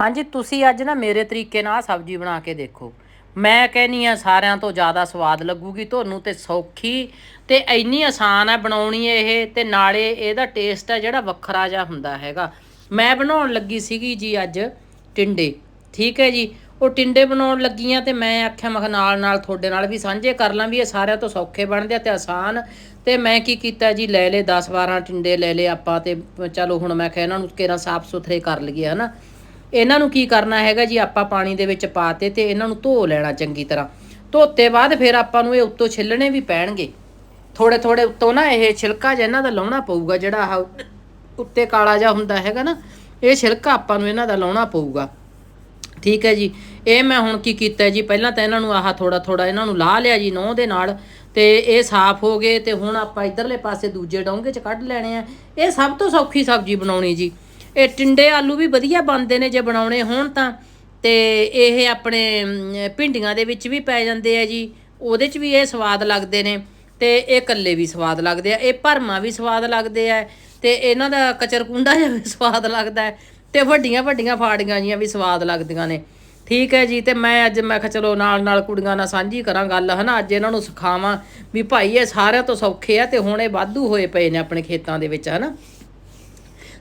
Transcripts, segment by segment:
ਹਾਂਜੀ, ਤੁਸੀਂ ਅੱਜ ਨਾ ਮੇਰੇ ਤਰੀਕੇ ਨਾਲ ਸਬਜ਼ੀ ਬਣਾ ਕੇ ਦੇਖੋ। ਮੈਂ ਕਹਿੰਨੀ ਆ ਸਾਰਿਆਂ ਤੋਂ ਜ਼ਿਆਦਾ ਸਵਾਦ ਲੱਗੂਗੀ ਤੁਹਾਨੂੰ ਤੇ ਸੌਖੀ ਤੇ ਇੰਨੀ ਆਸਾਨ ਆ ਬਣਾਉਣੀ ਇਹ ਤੇ ਨਾਲੇ ਇਹਦਾ ਟੇਸਟ ਆ ਜਿਹੜਾ ਵੱਖਰਾ ਜਿਹਾ ਹੁੰਦਾ ਹੈਗਾ। ਮੈਂ ਬਣਾਉਣ ਲੱਗੀ ਸੀਗੀ ਜੀ ਅੱਜ ਟਿੰਡੇ, ਠੀਕ ਹੈ ਜੀ? ਉਹ ਟਿੰਡੇ ਬਣਾਉਣ ਲੱਗੀਆਂ ਤੇ ਮੈਂ ਆਖਿਆ, ਮੈਂ ਕਿਹਾ ਨਾਲ ਨਾਲ ਤੁਹਾਡੇ ਨਾਲ ਵੀ ਸਾਂਝੇ ਕਰ ਲਾਂ ਵੀ ਇਹ ਸਾਰਿਆਂ ਤੋਂ ਸੌਖੇ ਬਣਦੇ ਆ ਤੇ ਆਸਾਨ। ਤੇ ਮੈਂ ਕੀ ਕੀਤਾ ਜੀ, ਲੈ ਲਏ 10 12 ਟਿੰਡੇ ਲੈ ਲਏ ਆਪਾਂ ਤੇ ਚਲੋ ਹੁਣ ਮੈਂ ਕਿਹਾ ਇਹਨਾਂ ਨੂੰ ਕਿਹੜਾ ਸਾਫ਼ ਸੁਥਰੇ ਕਰ ਲਈਏ, ਹਨਾ? ਇਹਨਾਂ ਨੂੰ ਕੀ ਕਰਨਾ ਹੈਗਾ ਜੀ? ਆਪਾਂ ਪਾਣੀ ਦੇ ਵਿੱਚ ਪਾਤੇ ਤੇ ਇਹਨਾਂ ਨੂੰ ਧੋ ਲੈਣਾ ਚੰਗੀ ਤਰ੍ਹਾਂ। ਧੋਤੇ ਬਾਅਦ ਫਿਰ ਆਪਾਂ ਨੂੰ ਇਹ ਉੱਤੋਂ ਛਿੱਲਣੇ ਵੀ ਪੈਣਗੇ। ਥੋੜੇ ਥੋੜੇ ਉੱਤੋਂ ਨਾ ਇਹ ਛਿਲਕਾ ਜਿਹਾ ਇਹਨਾਂ ਦਾ ਲਾਉਣਾ ਪਊਗਾ, ਜਿਹੜਾ ਆਹ ਉੱਤੇ ਕਾਲਾ ਜਿਹਾ ਹੁੰਦਾ ਹੈਗਾ ਨਾ, ਇਹ ਛਿਲਕਾ ਆਪਾਂ ਨੂੰ ਇਹਨਾਂ ਦਾ ਲਾਉਣਾ ਪਊਗਾ। ਠੀਕ ਹੈ ਜੀ? ਇਹ ਮੈਂ ਹੁਣ ਕੀ ਕੀਤਾ ਜੀ? ਪਹਿਲਾਂ ਤਾਂ ਇਹਨਾਂ ਨੂੰ ਆਹ ਥੋੜਾ ਥੋੜਾ ਇਹਨਾਂ ਨੂੰ ਲਾ ਲਿਆ ਜੀ ਨੋਹ ਦੇ ਨਾਲ, ਤੇ ਇਹ ਸਾਫ਼ ਹੋ ਗਏ ਤੇ ਹੁਣ ਆਪਾਂ ਇਧਰਲੇ ਪਾਸੇ ਦੂਜੇ ਡੋਂਗੇ ਚ ਕੱਢ ਲੈਣੇ ਆ। ਇਹ ਸਭ ਤੋਂ ਸੌਖੀ ਸਬਜ਼ੀ ਬਣਾਉਣੀ ਜੀ। ਇਹ ਟਿੰਡੇ ਆਲੂ ਵੀ ਵਧੀਆ ਬਣਦੇ ਨੇ ਜੇ ਬਣਾਉਣੇ ਹੋਣ ਤਾਂ। ਤੇ ਇਹ ਆਪਣੇ ਭਿੰਡੀਆਂ ਦੇ ਵਿੱਚ ਵੀ ਪੈ ਜਾਂਦੇ ਆ ਜੀ। ਉਹਦੇ ਚ ਵੀ ਇਹ ਸਵਾਦ ਲੱਗਦੇ ਨੇ। ਤੇ ਇਹ ਕੱਲੇ ਵੀ ਸਵਾਦ ਲੱਗਦੇ ਆ। ਇਹ ਭਰਮਾ ਵੀ ਸਵਾਦ ਲੱਗਦੇ ਆ। ਤੇ ਇਹਨਾਂ ਦਾ ਕਚਰਕੁੰਡਾ ਜਿਹਾ ਵੀ ਸਵਾਦ ਲੱਗਦਾ ਹੈ। ਤੇ ਵੱਡੀਆਂ ਵੱਡੀਆਂ ਫਾੜੀਆਂ ਜੀਆਂ ਵੀ ਸਵਾਦ ਲੱਗਦੀਆਂ ਨੇ। ਠੀਕ ਹੈ ਜੀ, ਤੇ ਮੈਂ ਅੱਜ ਮੈਂ ਕਿਹਾ ਚਲੋ ਨਾਲ ਨਾਲ ਕੁੜੀਆਂ ਨਾਲ ਸਾਂਝੀ ਕਰਾਂ ਗੱਲ, ਹਨਾ? ਅੱਜ ਇਹਨਾਂ ਨੂੰ ਸਿਖਾਵਾਂ ਵੀ ਭਾਈ ਇਹ ਸਾਰਿਆਂ ਤੋਂ ਸੌਖੇ ਆ ਤੇ ਹੁਣ ਇਹ ਵਾਧੂ ਹੋਏ ਪਏ ਨੇ ਆਪਣੇ ਖੇਤਾਂ ਦੇ ਵਿੱਚ, ਹਨਾ?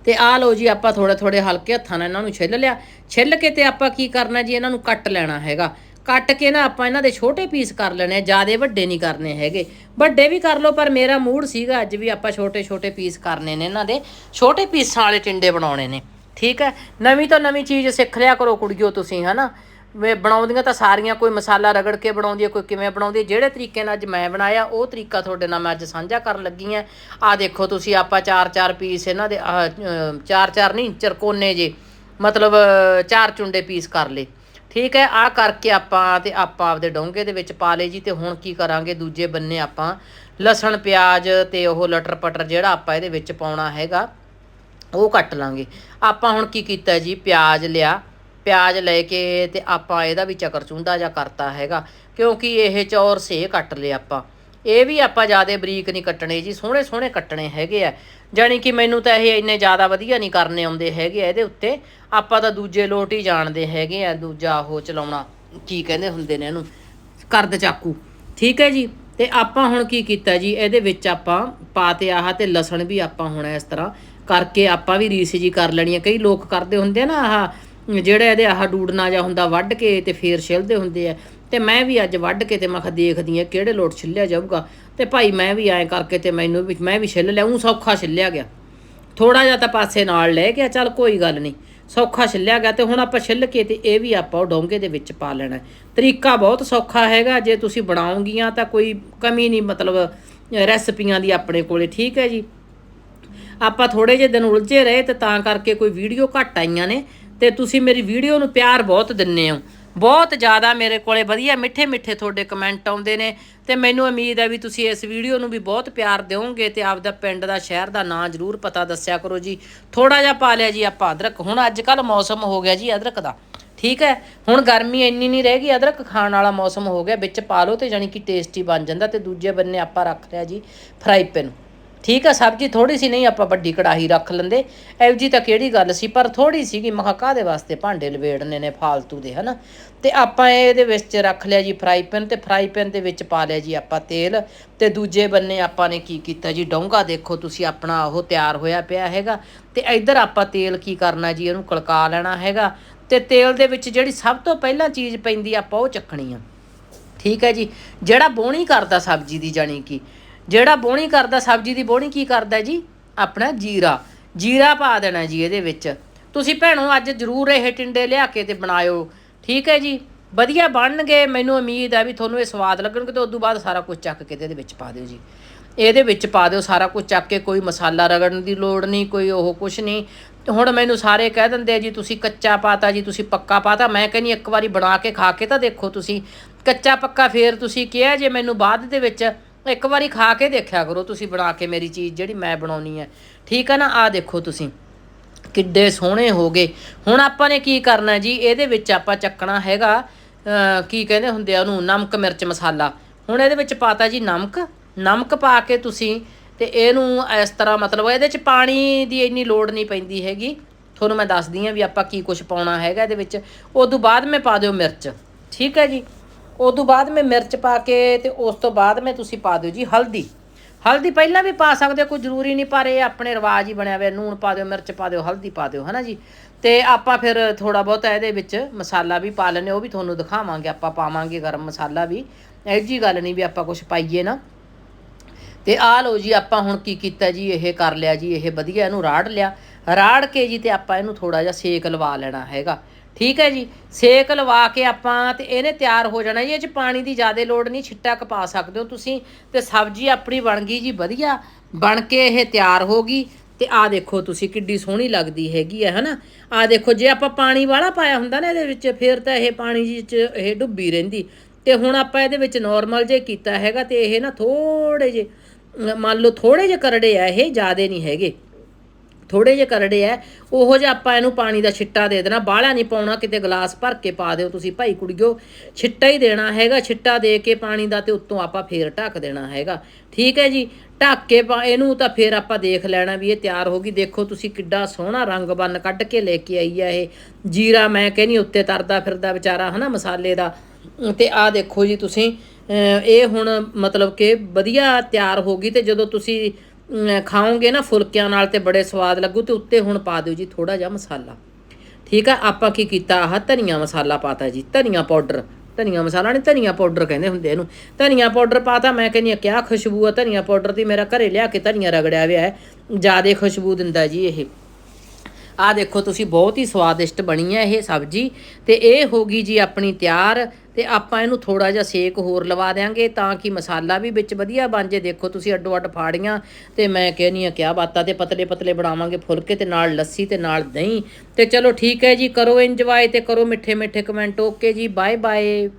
ਤੇ ਆ ਲਓ ਜੀ, ਆਪਾਂ ਥੋੜੇ ਥੋੜੇ ਹਲਕੇ ਹੱਥਾਂ ਨਾਲ ਇਹਨਾਂ ਨੂੰ ਛਿੱਲ ਲਿਆ। ਛਿੱਲ ਕੇ ਤੇ ਆਪਾਂ ਕੀ ਕਰਨਾ ਜੀ, ਇਹਨਾਂ ਨੂੰ ਕੱਟ ਲੈਣਾ ਹੈਗਾ। ਕੱਟ ਕੇ ਨਾ ਆਪਾਂ ਇਹਨਾਂ ਦੇ ਛੋਟੇ ਪੀਸ ਕਰ ਲੈਣੇ ਆ, ਜਿਆਦੇ ਵੱਡੇ ਨਹੀਂ ਕਰਨੇ ਹੈਗੇ। ਵੱਡੇ ਵੀ ਕਰ ਲਓ, ਪਰ ਮੇਰਾ ਮੂਡ ਸੀਗਾ ਅੱਜ ਵੀ ਆਪਾਂ ਛੋਟੇ ਛੋਟੇ ਪੀਸ ਕਰਨੇ ਨੇ ਇਹਨਾਂ ਦੇ। ਛੋਟੇ ਪੀਸਾਂ ਵਾਲੇ ਟਿੰਡੇ ਬਣਾਉਣੇ ਨੇ, ਠੀਕ ਹੈ? ਨਵੀਂ ਤੋਂ ਨਵੀਂ ਚੀਜ਼ ਸਿੱਖ ਲਿਆ ਕਰੋ ਕੁੜੀਓ ਤੁਸੀਂ, ਹਨਾ? ਵੇ ਬਣਾਉਂਦੀਆਂ ਤਾਂ ਸਾਰੀਆਂ, ਕੋਈ ਮਸਾਲਾ ਰਗੜ ਕੇ ਬਣਾਉਂਦੀ ਹੈ, ਕੋਈ ਕਿਵੇਂ ਬਣਾਉਂਦੀ ਹੈ। ਜਿਹੜੇ ਤਰੀਕੇ ਨਾਲ ਅੱਜ ਮੈਂ ਬਣਾਇਆ, ਉਹ ਤਰੀਕਾ ਤੁਹਾਡੇ ਨਾਲ ਮੈਂ ਅੱਜ ਸਾਂਝਾ ਕਰਨ ਲੱਗੀ ਆ ਆ ਦੇਖੋ ਤੁਸੀਂ, ਆਪਾਂ ਚਾਰ ਚਾਰ ਪੀਸ ਇਹਨਾਂ ਦੇ ਚਾਰ ਚਾਰ ਨਹੀਂ, ਚਰਕੋਨੇ ਜੇ, ਮਤਲਬ ਚਾਰ ਚੁੰਡੇ ਪੀਸ ਕਰ ਲਏ। ਠੀਕ ਹੈ ਆ ਕਰਕੇ ਆਪਾਂ ਤੇ ਆਪਾਂ ਆਪਦੇ ਡੋਂਗੇ ਦੇ ਵਿੱਚ ਪਾ ਲਏ ਜੀ, ਤੇ ਹੁਣ ਕੀ ਕਰਾਂਗੇ, ਦੂਜੇ ਬੰਨੇ ਆਪਾਂ ਲਸਣ, ਪਿਆਜ਼ ਤੇ ਉਹ ਲਟਰ ਪਟਰ ਜਿਹੜਾ ਆਪਾਂ ਇਹਦੇ ਵਿੱਚ ਪਾਉਣਾ ਹੈਗਾ, ਉਹ ਕੱਟ ਲਾਂਗੇ। ਆਪਾਂ ਹੁਣ ਕੀ ਕੀਤਾ ਜੀ, ਪਿਆਜ਼ ਲਿਆ ਪਿਆਜ਼ ਲੈ ਕੇ ਤੇ ਆਪਾਂ ਇਹਦਾ ਵੀ ਚਕਰ ਚੁੰਡਾ ਜਾਂ ਕਰਤਾ ਹੈਗਾ, ਕਿਉਂਕਿ ਇਹ ਚੌਰ ਸੇ ਕੱਟ ਲਏ ਆਪਾਂ। ਇਹ ਵੀ ਆਪਾਂ ਜ਼ਿਆਦਾ ਬਰੀਕ ਨਹੀਂ ਕੱਟਣੇ ਜੀ, ਸੋਹਣੇ ਸੋਹਣੇ ਕੱਟਣੇ ਹੈਗੇ ਆ। ਜਾਣੀ ਕਿ ਮੈਨੂੰ ਤਾਂ ਇਹ ਇੰਨੇ ਜ਼ਿਆਦਾ ਵਧੀਆ ਨਹੀਂ ਕਰਨੇ ਆਉਂਦੇ ਹੈਗੇ ਆ, ਇਹਦੇ ਉੱਤੇ ਆਪਾਂ ਤਾਂ ਦੂਜੇ ਲੋਟ ਹੀ ਜਾਣਦੇ ਹੈਗੇ ਆ, ਦੂਜਾ ਉਹ ਚਲਾਉਣਾ ਕੀ ਕਹਿੰਦੇ ਹੁੰਦੇ ਨੇ ਇਹਨੂੰ, ਕਰਦ ਚਾਕੂ। ਠੀਕ ਹੈ ਜੀ, ਤੇ ਆਪਾਂ ਹੁਣ ਕੀ ਕੀਤਾ ਜੀ, ਇਹਦੇ ਵਿੱਚ ਆਪਾਂ ਪਾਤੇ ਆਹ ਤੇ ਲਸਣ ਵੀ ਆਪਾਂ ਹੁਣ ਇਸ ਤਰ੍ਹਾਂ ਕਰਕੇ ਆਪਾਂ ਵੀ ਰੀਸ ਜੀ ਕਰ ਲੈਣੀ ਹੈ ਕਈ ਲੋਕ ਕਰਦੇ ਹੁੰਦੇ ਆ ਨਾ ਆਹ ਜਿਹੜਾ ਇਹਦੇ ਆਹ ਡੂੜਨਾ ਜਾਂ ਹੁੰਦਾ ਵੱਢ ਕੇ ਤੇ ਫੇਰ ਛਿਲਦੇ ਹੁੰਦੇ ਆ। ਤੇ ਮੈਂ ਵੀ ਅੱਜ ਵੱਢ ਕੇ ਤੇ ਮੈਂ ਕਿਹਾ ਦੇਖਦੀ ਆ ਕਿਹੜੇ ਲੋਟ ਛਿੱਲਿਆ ਜਾਊਗਾ। ਤੇ ਭਾਈ ਮੈਂ ਵੀ ਐਂ ਕਰਕੇ ਤੇ ਮੈਨੂੰ ਵੀ ਮੈਂ ਵੀ ਛਿੱਲ ਲਿਆ ਉਹ ਸੌਖਾ ਛਿੱਲਿਆ ਗਿਆ। ਥੋੜਾ ਜਿਹਾ ਤਾਂ ਪਾਸੇ ਨਾਲ ਲੈ ਗਿਆ, ਚੱਲ ਕੋਈ ਗੱਲ ਨਹੀਂ। ਸੌਖਾ ਛਿੱਲਿਆ ਗਿਆ ਤੇ ਹੁਣ ਆਪਾਂ ਛਿੱਲ ਕੇ ਤੇ ਇਹ ਵੀ ਆਪਾਂ ਉਹ ਡੋਂਗੇ ਦੇ ਵਿੱਚ ਪਾ ਲੈਣਾ। ਤਰੀਕਾ ਬਹੁਤ ਸੌਖਾ ਹੈਗਾ, ਜੇ ਤੁਸੀਂ ਬਣਾਉਂਗੀਆਂ ਤਾਂ ਕੋਈ ਕਮੀ ਨਹੀਂ, ਮਤਲਬ ਰੈਸਪੀਆਂ ਦੀ ਆਪਣੇ ਕੋਲੇ, ਠੀਕ ਹੈ ਜੀ? ਆਪਾਂ ਥੋੜੇ ਜਿਹੇ ਦਿਨ ਉਲਝੇ ਰਹੇ ਤੇ ਤਾਂ ਕਰਕੇ ਕੋਈ ਵੀਡੀਓ ਘੱਟ ਆਈਆਂ ਨੇ। ਤੇ ਤੁਸੀਂ ਮੇਰੀ ਵੀਡੀਓ ਨੂੰ ਪਿਆਰ ਬਹੁਤ ਦਿੰਨੇ ਹੋ। ਬਹੁਤ ਜ਼ਿਆਦਾ ਮੇਰੇ ਕੋਲੇ ਵਧੀਆ ਮਿੱਠੇ ਮਿੱਠੇ ਤੁਹਾਡੇ ਕਮੈਂਟ ਆਉਂਦੇ ਨੇ ਤੇ ਮੈਨੂੰ ਉਮੀਦ ਹੈ ਵੀ ਤੁਸੀਂ ਇਸ ਵੀਡੀਓ ਨੂੰ ਵੀ ਬਹੁਤ ਪਿਆਰ ਦਿਓਗੇ ਤੇ ਆਪਦਾ ਪਿੰਡ ਦਾ, ਸ਼ਹਿਰ ਦਾ ਨਾਂ ਜ਼ਰੂਰ ਪਤਾ ਦੱਸਿਆ ਕਰੋ ਜੀ। ਥੋੜਾ ਜਿਹਾ ਪਾ ਲਿਆ ਜੀ ਆਪਾਂ ਅਦਰਕ। ਹੁਣ ਅੱਜ ਕੱਲ ਮੌਸਮ ਹੋ ਗਿਆ ਜੀ ਅਦਰਕ ਦਾ। ਠੀਕ ਹੈ? ਹੁਣ ਗਰਮੀ ਇੰਨੀ ਨਹੀਂ ਰਹਿ ਗਈ, ਅਦਰਕ ਖਾਣ ਵਾਲਾ ਮੌਸਮ ਹੋ ਗਿਆ। ਵਿੱਚ ਪਾ ਲਓ ਤੇ ਜਾਨੀ ਕਿ ਟੇਸਟੀ ਬਣ ਜਾਂਦਾ ਤੇ ਦੂਜੇ ਬੰਨੇ ਆਪਾਂ ਰੱਖ ਲਿਆ ਜੀ ਫਰਾਈ ਪੈਨ ਠੀਕ ਆ, ਸਬਜ਼ੀ ਥੋੜੀ ਸੀ, ਨਹੀਂ ਆਪਾਂ ਵੱਡੀ ਕੜਾਹੀ ਰੱਖ ਲੈਂਦੇ। ਐਵ ਜੀ ਤਾਂ ਕਿਹੜੀ ਗੱਲ ਸੀ? ਪਰ ਥੋੜੀ ਸੀਗੀ ਮਖਾ ਕਾਦੇ ਵਾਸਤੇ ਭਾਂਡੇ ਲਵੇੜਨੇ ਨੇ ਫਾਲਤੂ ਦੇ, ਹਨਾ? ਤੇ ਆਪਾਂ ਇਹਦੇ ਵਿੱਚ ਰੱਖ ਲਿਆ ਜੀ ਫਰਾਈ ਪੈਨ ਤੇ ਫਰਾਈ ਪੈਨ ਦੇ ਵਿੱਚ ਪਾ ਲਿਆ ਜੀ ਆਪਾਂ ਤੇਲ। ਤੇ ਦੂਜੇ ਬੰਨੇ ਆਪਾਂ ਨੇ ਕੀ ਕੀਤਾ ਜੀ? ਡੋਂਗਾ ਦੇਖੋ ਤੁਸੀਂ ਆਪਣਾ ਉਹ ਤਿਆਰ ਹੋਇਆ ਪਿਆ ਹੈਗਾ। ਤੇ ਇੱਧਰ ਆਪਾਂ ਤੇਲ ਕੀ ਕਰਨਾ ਜੀ? ਇਹਨੂੰ ਕਲਕਾ ਲੈਣਾ ਹੈਗਾ। ਤੇ ਤੇਲ ਦੇ ਵਿੱਚ ਜਿਹੜੀ ਸਭ ਤੋਂ ਪਹਿਲਾਂ ਚੀਜ਼ ਪੈਂਦੀ ਆਪਾਂ ਉਹ ਚੱਕਣੀ ਆ। ਠੀਕ ਹੈ ਜੀ? ਜਿਹੜਾ ਬੋਣੀ ਕਰਦਾ ਸਬਜ਼ੀ ਦੀ ਜਾਣੀ ਕਿ। ਜਿਹੜਾ ਬੋਹਣੀ ਕਰਦਾ, ਸਬਜ਼ੀ ਦੀ ਬੋਹਣੀ ਕੀ ਕਰਦਾ ਜੀ? ਆਪਣਾ ਜੀਰਾ। ਜੀਰਾ ਪਾ ਦੇਣਾ ਜੀ ਇਹਦੇ ਵਿੱਚ। ਤੁਸੀਂ ਭੈਣੋ, ਅੱਜ ਜ਼ਰੂਰ ਇਹ ਟਿੰਡੇ ਲਿਆ ਕੇ ਤੇ ਬਣਾਇਓ। ਠੀਕ ਹੈ ਜੀ? ਵਧੀਆ ਬਣਨਗੇ, ਮੈਨੂੰ ਉਮੀਦ ਹੈ ਵੀ ਤੁਹਾਨੂੰ ਇਹ ਸਵਾਦ ਲੱਗਣਗੇ ਤੇ ਉਸ ਤੋਂ ਬਾਅਦ ਸਾਰਾ ਕੁਝ ਚੱਕ ਕੇ ਤੇ ਇਹਦੇ ਵਿੱਚ ਪਾ ਦਿਓ ਜੀ। ਇਹਦੇ ਵਿੱਚ ਪਾ ਦਿਓ, ਸਾਰਾ ਕੁਝ ਚੱਕ ਕੇ, ਕੋਈ ਮਸਾਲਾ ਰਗੜਨ ਦੀ ਲੋੜ ਨਹੀਂ, ਕੋਈ ਉਹ ਕੁਛ ਨਹੀਂ। ਹੁਣ ਮੈਨੂੰ ਸਾਰੇ ਕਹਿ ਦਿੰਦੇ ਆ ਜੀ, ਤੁਸੀਂ ਕੱਚਾ ਪਾਤਾ ਜੀ, ਤੁਸੀਂ ਪੱਕਾ ਪਾਤਾ। ਮੈਂ ਕਹਿੰਨੀ ਇੱਕ ਵਾਰੀ ਬਣਾ ਕੇ ਖਾ ਕੇ ਤਾਂ ਦੇਖੋ ਤੁਸੀਂ। ਕੱਚਾ ਪੱਕਾ ਫੇਰ ਤੁਸੀਂ ਕਿਹਾ ਜੇ ਮੈਨੂੰ ਬਾਅਦ ਦੇ ਵਿੱਚ ਇੱਕ ਵਾਰੀ ਖਾ ਕੇ ਦੇਖਿਆ ਕਰੋ, ਤੁਸੀਂ ਬਣਾ ਕੇ ਮੇਰੀ ਚੀਜ਼ ਜਿਹੜੀ ਮੈਂ ਬਣਾਉਣੀ ਹੈ। ਠੀਕ ਹੈ ਨਾ? ਆ ਦੇਖੋ ਤੁਸੀਂ। ਕਿੱਡੇ ਸੋਹਣੇ ਹੋ ਗਏ। ਹੁਣ ਆਪਾਂ ਨੇ ਕੀ ਕਰਨਾ ਜੀ? ਇਹਦੇ ਵਿੱਚ ਆਪਾਂ ਚੱਕਣਾ ਹੈਗਾ ਕੀ ਕਹਿੰਦੇ ਹੁੰਦੇ ਆ ਉਹਨੂੰ? ਨਮਕ ਮਿਰਚ ਮਸਾਲਾ। ਹੁਣ ਇਹਦੇ ਵਿੱਚ ਪਾਤਾ ਜੀ ਨਮਕ। ਨਮਕ ਪਾ ਕੇ ਤੁਸੀਂ ਤੇ ਇਹਨੂੰ ਇਸ ਤਰ੍ਹਾਂ ਮਤਲਬ ਇਹਦੇ ਚ ਪਾਣੀ ਦੀ ਇੰਨੀ ਲੋੜ ਨਹੀਂ ਪੈਂਦੀ ਹੈਗੀ। ਤੁਹਾਨੂੰ ਮੈਂ ਦੱਸਦੀ ਆ ਵੀ ਆਪਾਂ ਕੀ ਕੁਝ ਪਾਉਣਾ ਹੈਗਾ ਇਹਦੇ ਵਿੱਚ। ਉਦੋਂ ਬਾਅਦ ਮੈਂ ਪਾ ਦਿਓ ਮਿਰਚ। ਠੀਕ ਹੈ ਜੀ? ਉਦੋਂ ਬਾਅਦ ਮੈਂ ਮਿਰਚ ਪਾ ਕੇ ਤੇ ਉਸ ਤੋਂ ਬਾਅਦ ਮੈਂ ਤੁਸੀਂ ਪਾ ਦਿਓ ਜੀ ਹਲਦੀ। ਹਲਦੀ ਪਹਿਲਾਂ ਵੀ ਪਾ ਸਕਦੇ ਹੋ, ਕੋਈ ਜ਼ਰੂਰੀ ਨਹੀਂ, ਪਰ ਇਹ ਆਪਣੇ ਰਿਵਾਜ ਹੀ ਬਣਿਆ ਹੋਇਆ। ਨੂਣ ਪਾ ਦਿਓ, ਮਿਰਚ ਪਾ ਦਿਓ, ਹਲਦੀ ਪਾ ਦਿਓ, ਹਨਾ ਜੀ? ਤੇ ਆਪਾਂ ਫਿਰ ਥੋੜਾ ਬਹੁਤਾ ਇਹਦੇ ਵਿੱਚ ਮਸਾਲਾ ਵੀ ਪਾ ਲੈਣੇ ਉਹ ਵੀ ਤੁਹਾਨੂੰ ਦਿਖਾਵਾਂਗੇ, ਆਪਾਂ ਪਾਵਾਂਗੇ ਗਰਮ ਮਸਾਲਾ ਵੀ। ਇਹ ਜੀ ਗੱਲ ਨਹੀਂ ਵੀ ਆਪਾਂ ਕੁਝ ਪਾਈਏ ਨਾ। ਤੇ ਆ ਲਓ ਜੀ, ਆਪਾਂ ਹੁਣ ਕੀ ਕੀਤਾ ਜੀ, ਇਹ ਕਰ ਲਿਆ ਜੀ, ਇਹ ਵਧੀਆ ਇਹਨੂੰ ਰਾੜ ਲਿਆ। ਰਾੜ ਕੇ ਜੀ ਤੇ ਆਪਾਂ ਇਹਨੂੰ ਥੋੜਾ ਜਿਹਾ ਸੇਕ ਲਵਾ ਲੈਣਾ ਹੈਗਾ। ਠੀਕ ਹੈ ਜੀ, ਸੇਕ ਲਵਾ ਕੇ ਆਪਾਂ ਤੇ ਇਹਨੇ ਤਿਆਰ ਹੋ ਜਾਣਾ ਜੀ, ਇਹ ਚ ਪਾਣੀ ਦੀ ਜ਼ਿਆਦਾ ਲੋੜ ਨਹੀਂ, ਛਿੱਟਾ ਕ ਪਾ ਸਕਦੇ ਹੋ ਤੁਸੀਂ, ਤੇ ਸਬਜ਼ੀ ਆਪਣੀ ਬਣ ਗਈ ਜੀ ਵਧੀਆ, ਬਣ ਕੇ ਇਹ ਤਿਆਰ ਹੋ ਗਈ, ਤੇ ਆਹ ਦੇਖੋ ਤੁਸੀਂ ਕਿੱਡੀ ਸੋਹਣੀ ਲੱਗਦੀ ਹੈਗੀ ਹੈ, ਹਨਾ? ਆਹ ਦੇਖੋ, ਜੇ ਆਪਾਂ ਪਾਣੀ ਵਾਲਾ ਪਾਇਆ ਹੁੰਦਾ ਨਾ ਇਹਦੇ ਵਿੱਚ, ਫਿਰ ਤਾਂ ਇਹ ਪਾਣੀ ਜੀ ਚ ਇਹ ਡੁੱਬੀ ਰਹਿੰਦੀ। ਤੇ ਹੁਣ ਆਪਾਂ ਇਹਦੇ ਵਿੱਚ ਨਾਰਮਲ ਜੇ ਕੀਤਾ ਹੈਗਾ ਤੇ ਇਹ ਨਾ ਥੋੜੇ ਜੇ, ਮੰਨ ਲਓ ਥੋੜੇ ਜੇ ਕਰੜੇ ਆ, ਇਹ ਜ਼ਿਆਦੇ ਨਹੀਂ ਹੈਗੇ। ਥੋੜੇ ਜਿਹੇ ਕਰੜੇ ਆ ਉਹੋ ਜਿਹਾ ਆਪਾਂ ਇਹਨੂੰ ਪਾਣੀ ਦਾ ਛਿੱਟਾ ਦੇ ਦੇਣਾ, ਬਾਹਲਾ ਨਹੀਂ ਪਾਉਣਾ, ਕਿਤੇ ਗਲਾਸ ਭਰ ਕੇ ਪਾ ਦਿਓ ਤੁਸੀਂ ਭਾਈ ਕੁੜੀਓ। ਛਿੱਟਾ ਹੀ ਦੇਣਾ ਹੈਗਾ, ਛਿੱਟਾ ਦੇ ਕੇ ਪਾਣੀ ਦਾ ਤੇ ਉੱਤੋਂ ਆਪਾਂ ਫੇਰ ਢੱਕ ਦੇਣਾ ਹੈਗਾ। ਠੀਕ ਹੈ ਜੀ, ਢੱਕ ਕੇ ਪਾ- ਇਹਨੂੰ ਤਾਂ ਫੇਰ ਆਪਾਂ ਦੇਖ ਲੈਣਾ ਵੀ ਇਹ ਤਿਆਰ ਹੋ ਗਈ। ਦੇਖੋ ਤੁਸੀਂ ਕਿੱਡਾ ਸੋਹਣਾ ਰੰਗ ਬੰਨ ਕੱਢ ਕੇ ਲੈ ਕੇ ਆਈ ਆ ਇਹ। ਜੀਰਾ ਮੈਂ ਕਹਿੰਨੀ ਉੱਤੇ ਤਰਦਾ ਫਿਰਦਾ ਵਿਚਾਰਾ, ਹਨਾ, ਮਸਾਲੇ ਦਾ। ਤੇ ਆਹ ਦੇਖੋ ਜੀ ਤੁਸੀਂ ਇਹ ਹੁਣ ਮਤਲਬ ਕਿ ਵਧੀਆ ਤਿਆਰ ਹੋ ਗਈ ਤੇ ਜਦੋਂ ਤੁਸੀਂ ਖਾਓਗੇ ਨਾ ਫੁਲਕਿਆਂ ਨਾਲ ਤੇ ਬੜੇ ਸਵਾਦ ਲੱਗੂ ਤੇ ਉੱਤੇ ਹੁਣ ਪਾ ਦਿਓ ਜੀ ਥੋੜਾ ਜਿਹਾ ਮਸਾਲਾ। ਠੀਕ ਆ, ਆਪਾਂ ਕੀ ਕੀਤਾ? ਆਹ ਧਨੀਆ ਮਸਾਲਾ ਪਾਤਾ ਜੀ, ਧਨੀਆ ਪਾਊਡਰ। ਧਨੀਆ ਮਸਾਲਾ ਨਹੀਂ ਧਨੀਆ ਪਾਊਡਰ ਕਹਿੰਦੇ ਹੁੰਦੇ ਇਹਨੂੰ। ਧਨੀਆ ਪਾਊਡਰ ਪਾਤਾ, ਮੈਂ ਕਹਿੰਦੀ ਆ, ਕਿਆ ਖੁਸ਼ਬੂ ਆ ਧਨੀਆ ਪਾਊਡਰ ਦੀ, ਮੇਰਾ ਘਰੇ ਲਿਆ ਕੇ ਧਨੀਆ ਰਗੜਿਆ ਹੋਇਆ ਹੈ। ਜਿਆਦੇ ਖੁਸ਼ਬੂ ਦਿੰਦਾ ਜੀ ਇਹ। ਆ ਦੇਖੋ, ਤੁਸੀਂ ਬਹੁਤ ਹੀ ਸਵਾਦਿਸ਼ਟ ਬਣੀ ਹੈ ਇਹ ਸਬਜ਼ੀ। ਤੇ ਇਹ ਹੋ ਗਈ ਜੀ ਆਪਣੀ ਤਿਆਰ। ਤੇ ਆਪਾਂ ਇਹਨੂੰ ਥੋੜਾ ਜਿਹਾ ਸੇਕ ਹੋਰ ਲਵਾ ਦੇਾਂਗੇ ਤਾਂ ਕਿ ਮਸਾਲਾ ਵੀ ਵਿੱਚ ਵਧੀਆ ਬਣ ਜੇ ਦੇਖੋ ਤੁਸੀਂ ਅੱਡੋ ਅੱਡ ਫਾੜੀਆਂ ਤੇ ਮੈਂ ਕਹਿੰਨੀ ਆ ਕਿਆ ਬਾਤਾਂ ਤੇ ਪਤਲੇ ਪਤਲੇ ਬਣਾਵਾਂਗੇ ਫੁਲਕੇ ਤੇ ਨਾਲ ਲੱਸੀ ਤੇ ਨਾਲ ਦਹੀਂ। ਤੇ ਚਲੋ ਠੀਕ ਹੈ ਜੀ, ਕਰੋ ਇੰਜੋਏ ਤੇ ਕਰੋ ਮਿੱਠੇ ਮਿੱਠੇ ਕਮੈਂਟ ਓਕੇ ਜੀ ਬਾਏ ਬਾਏ